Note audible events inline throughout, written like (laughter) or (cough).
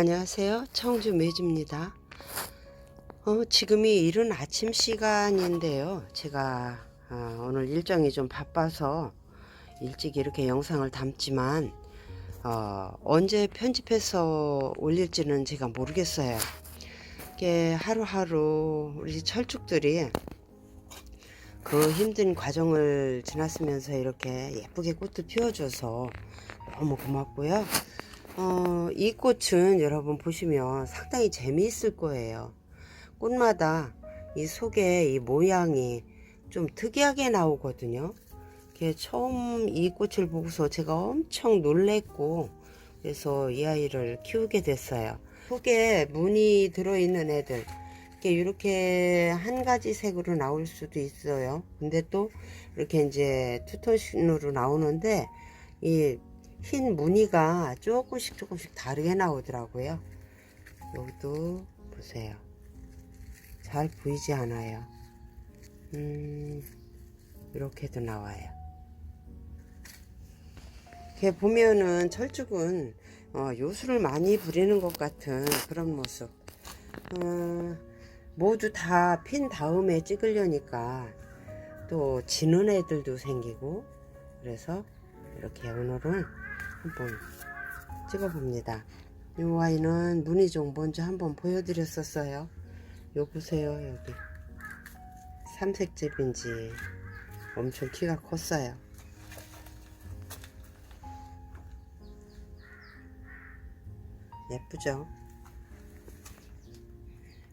안녕하세요. 청주 매주입니다. 어, 지금이 이른 아침 시간인데요. 제가 아, 오늘 일정이 좀 바빠서 일찍 이렇게 영상을 담지만 어, 언제 편집해서 올릴지는 제가 모르겠어요. 이게 하루하루 우리 철쭉들이 그 힘든 과정을 지났으면서 이렇게 예쁘게 꽃도 피워줘서 너무 고맙고요. 어, 이 꽃은 여러분 보시면 상당히 재미있을 거예요. 꽃마다 이 속에 이 모양이 좀 특이하게 나오거든요. 처음 이 꽃을 보고서 제가 엄청 놀랬고 그래서 이 아이를 키우게 됐어요. 속에 무늬 들어있는 애들 이렇게 한 가지 색으로 나올 수도 있어요. 근데 또 이렇게 이제 투톤으로 나오는데 이 흰 무늬가 조금씩 조금씩 다르게 나오더라고요. 여기도 보세요. 잘 보이지 않아요. 음, 이렇게도 나와요. 이렇게 보면은 철쭉은 어, 요술을 많이 부리는 것 같은 그런 모습. 어, 모두 다 핀 다음에 찍으려니까 또 지는 애들도 생기고 그래서 이렇게 오늘은 한번 찍어봅니다. 이 아이는 무늬 좀 먼저 한번 보여드렸었어요. 요 보세요 여기 삼색집인지 엄청 키가 컸어요. 예쁘죠?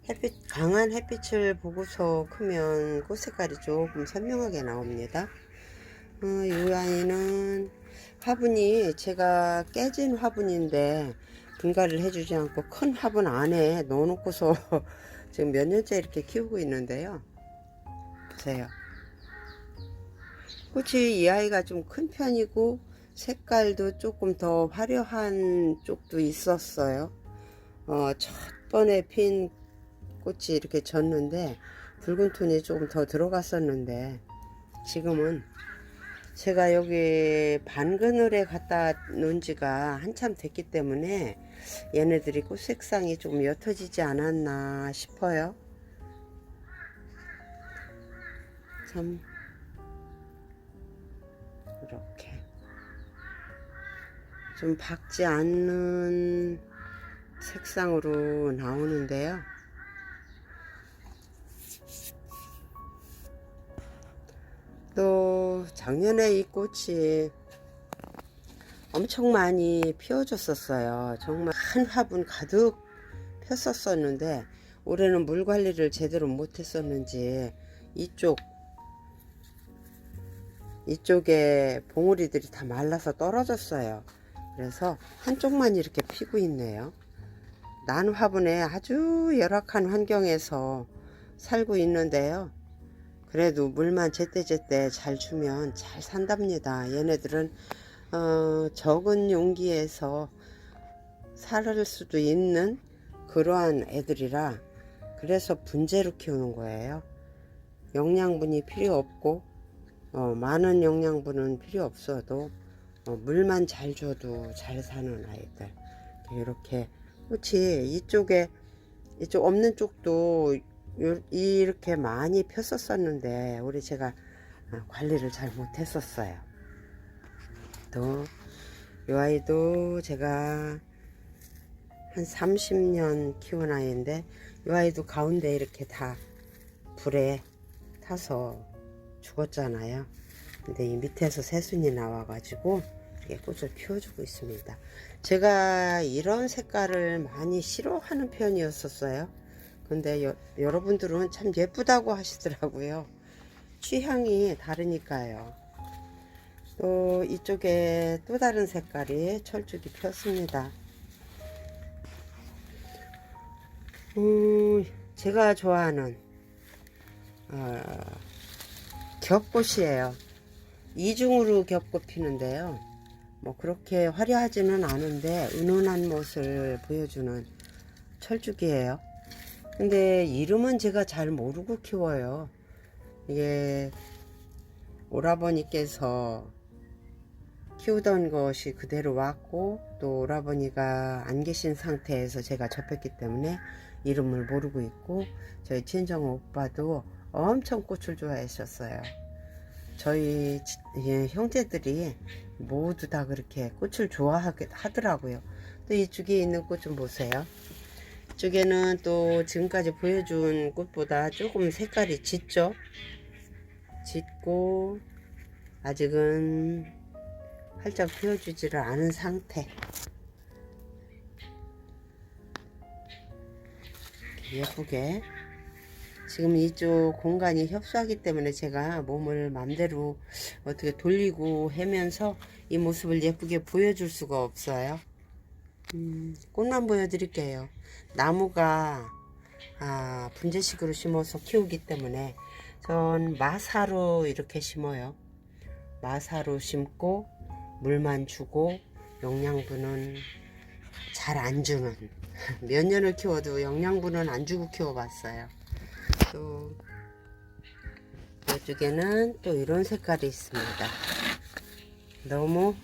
햇빛 강한 햇빛을 보고서 크면 꽃 색깔이 조금 선명하게 나옵니다. 어, 이 아이는 화분이 제가 깨진 화분인데 분갈이를 해주지 않고 큰 화분 안에 넣어놓고서 (laughs) 지금 몇 년째 이렇게 키우고 있는데요. 보세요. 꽃이 이 아이가 좀 큰 편이고 색깔도 조금 더 화려한 쪽도 있었어요. 어, 첫 번에 핀 꽃이 이렇게 졌는데 붉은 톤이 조금 더 들어갔었는데 지금은 제가 여기 반그늘에 갖다 놓은 지가 한참 됐기 때문에 얘네들이 꽃 색상이 조금 옅어지지 않았나 싶어요. 참 이렇게 좀 밝지 않는 색상으로 나오는데요. 작년에 이 꽃이 엄청 많이 피어줬었어요. 정말 한 화분 가득 폈었었는데 올해는 물 관리를 제대로 못했었는지 이쪽 이쪽에 봉우리들이 다 말라서 떨어졌어요. 그래서 한쪽만 이렇게 피고 있네요. 난 화분에 아주 열악한 환경에서 살고 있는데요. 그래도 물만 제때제때 잘 주면 잘 산답니다. 얘네들은 어, 적은 용기에서 살 수도 있는 그러한 애들이라 그래서 분재로 키우는 거예요. 영양분이 필요 없고 어, 많은 영양분은 필요 없어도 어, 물만 잘 줘도 잘 사는 아이들 이렇게 꽃이 이쪽에 이쪽 없는 쪽도 요- 이렇게 많이 폈었었는데 우리 제가 아, 관리를 잘 못했었어요. 또 이 아이도 제가 한 30년 키운 아이인데 이 아이도 가운데 이렇게 다 불에 타서 죽었잖아요. 근데 이 밑에서 새순이 나와 가지고 이렇게 꽃을 피워주고 있습니다. 제가 이런 색깔을 많이 싫어하는 편이었었어요. 근데 여, 여러분들은 참 예쁘다고 하시더라고요. 취향이 다르니까요. 또 이쪽에 또 다른 색깔이 철쭉이 폈습니다. 음, 제가 좋아하는 어, 겹꽃이에요. 이중으로 겹꽃 피는데요. 뭐 그렇게 화려하지는 않은데 은은한 멋을 보여주는 철쭉이에요. 근데 이름은 제가 잘 모르고 키워요. 이게 오라버니께서 키우던 것이 그대로 왔고 또 오라버니가 안 계신 상태에서 제가 접했기 때문에 이름을 모르고 있고 저희 친정 오빠도 엄청 꽃을 좋아하셨어요. 저희 지- 예, 형제들이 모두 다 그렇게 꽃을 좋아하게 하더라고요. 또 이쪽에 있는 꽃 좀 보세요. 이쪽에는 또 지금까지 보여준 꽃보다 조금 색깔이 짙죠? 짙고 아직은 활짝 피워주지를 않은 상태. 예쁘게 지금 이쪽 공간이 협소하기 때문에 제가 몸을 맘대로 어떻게 돌리고 하면서 이 모습을 예쁘게 보여줄 수가 없어요. 음, 꽃만 보여드릴게요. 나무가 아, 분재식으로 심어서 키우기 때문에 전 마사로 이렇게 심어요. 마사로 심고 물만 주고 영양분은 잘 안 주는 (laughs) 몇 년을 키워도 영양분은 안 주고 키워봤어요. 또 이쪽에는 또 이런 색깔이 있습니다. 너무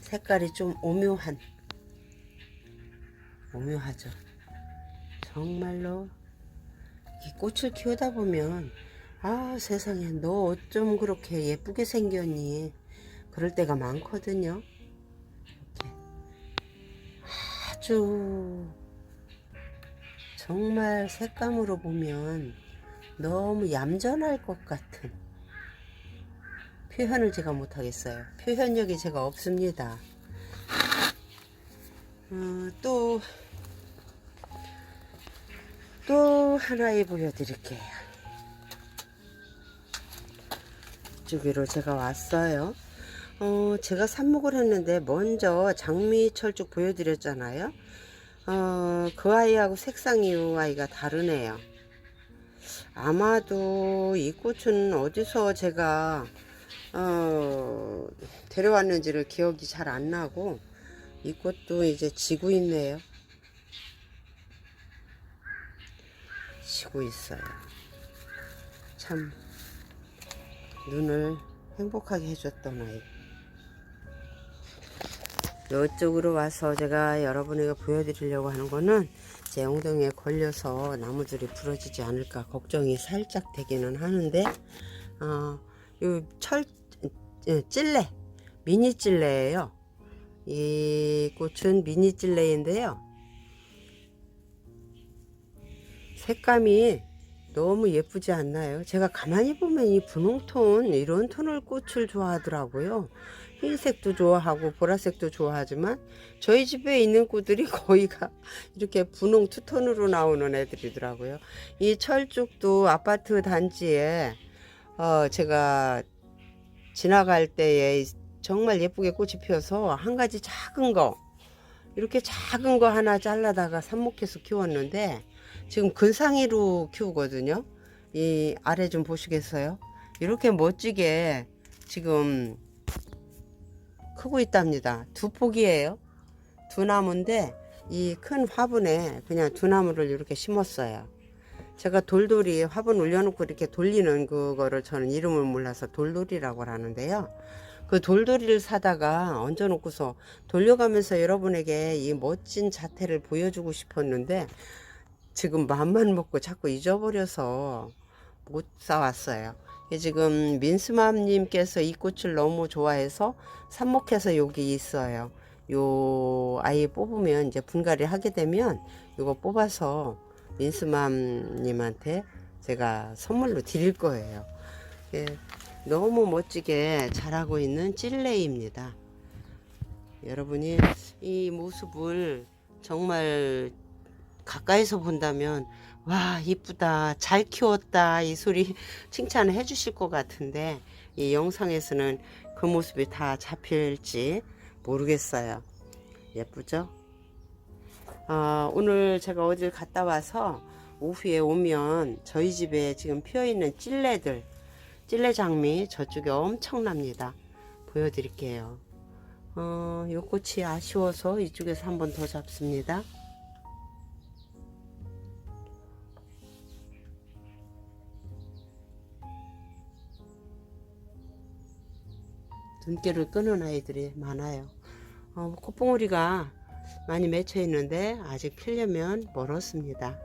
색깔이 좀 오묘한 오묘하죠. 정말로 이 꽃을 키우다 보면 아 세상에 너 어쩜 그렇게 예쁘게 생겼니 그럴 때가 많거든요. 이렇게 아주 정말 색감으로 보면 너무 얌전할 것 같은 표현을 제가 못하겠어요. 표현력이 제가 없습니다. 어, 또, 또 하나에 보여드릴게요. 이쪽으로 제가 왔어요. 어, 제가 삽목을 했는데 먼저 장미 철 쭉 보여드렸잖아요. 어, 그 아이하고 색상이 이 아이가 다르네요. 아마도 이 꽃은 어디서 제가 어, 데려왔는지를 기억이 잘 안 나고 이 꽃도 이제 지고 있네요. 지고 있어요. 참 눈을 행복하게 해줬던 아이. 이쪽으로 와서 제가 여러분에게 보여드리려고 하는 거는 제 엉덩이에 걸려서 나무들이 부러지지 않을까 걱정이 살짝 되기는 하는데 어, 요철 예, 찔레 미니 찔레예요. 이 꽃은 미니 찔레인데요. 색감이 너무 예쁘지 않나요? 제가 가만히 보면 이 분홍톤 이런 톤을 꽃을 좋아하더라고요. 흰색도 좋아하고 보라색도 좋아하지만 저희 집에 있는 꽃들이 (laughs) 거의가 이렇게 분홍 투톤으로 나오는 애들이더라고요. 이 철쭉도 아파트 단지에 어 제가 지나갈 때에 정말 예쁘게 꽃이 피어서 한 가지 작은 거 이렇게 작은 거 하나 잘라다가 삽목해서 키웠는데 지금 근상이로 키우거든요. 이 아래 좀 보시겠어요? 이렇게 멋지게 지금 크고 있답니다. 두 폭이에요. 두 나무인데 이 큰 화분에 그냥 두 나무를 이렇게 심었어요. 제가 돌돌이 화분 올려놓고 이렇게 돌리는 그거를 저는 이름을 몰라서 돌돌이라고 하는데요. 그 돌돌이를 사다가 얹어놓고서 돌려가면서 여러분에게 이 멋진 자태를 보여주고 싶었는데 지금 맘만 먹고 자꾸 잊어버려서 못 사왔어요. 지금 민스맘님께서 이 꽃을 너무 좋아해서 삽목해서 여기 있어요. 요 아이 뽑으면 이제 분갈이 하게 되면 이거 뽑아서 민스맘님한테 제가 선물로 드릴 거예요. 예, 너무 멋지게 자라고 있는 찔레입니다. 여러분이 이 모습을 정말 가까이서 본다면 와 이쁘다 잘 키웠다 이 소리 (laughs) 칭찬을 해주실 것 같은데 이 영상에서는 그 모습이 다 잡힐지 모르겠어요 예쁘죠 아, 오늘 제가 어딜 갔다 와서 오후에 오면 저희 집에 지금 피어있는 찔레들 찔레 장미 저쪽에 엄청납니다 보여드릴게요 어, 요 꽃이 아쉬워서 이쪽에서 한 번 더 잡습니다 눈길을 끄는 아이들이 많아요. 어, 콧봉오리가 많이 맺혀 있는데 아직 피려면 멀었습니다.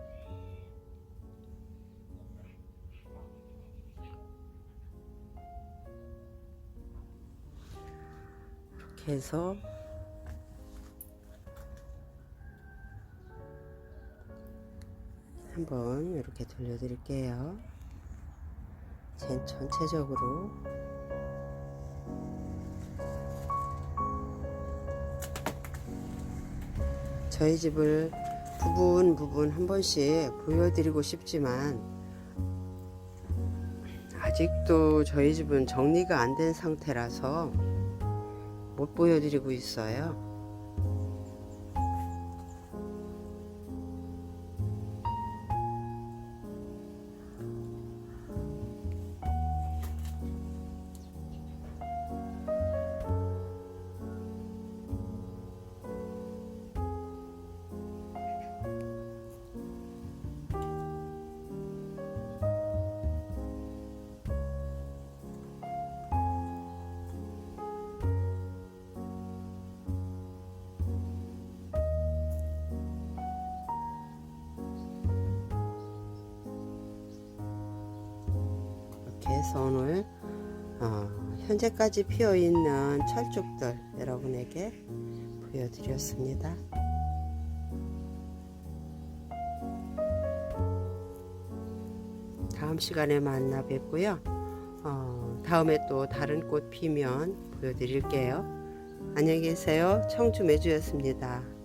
해서 한번 이렇게 돌려드릴게요. 전 전체적으로 저희 집을 부분 부분 한 번씩 보여드리고 싶지만 아직도 저희 집은 정리가 안 된 상태라서 못 보여드리고 있어요. 오늘 어, 현재까지 피어 있는 철쭉들 여러분에게 보여드렸습니다. 다음 시간에 만나 뵙고요. 어, 다음에 또 다른 꽃 피면 보여드릴게요. 안녕히 계세요. 청주 매주였습니다.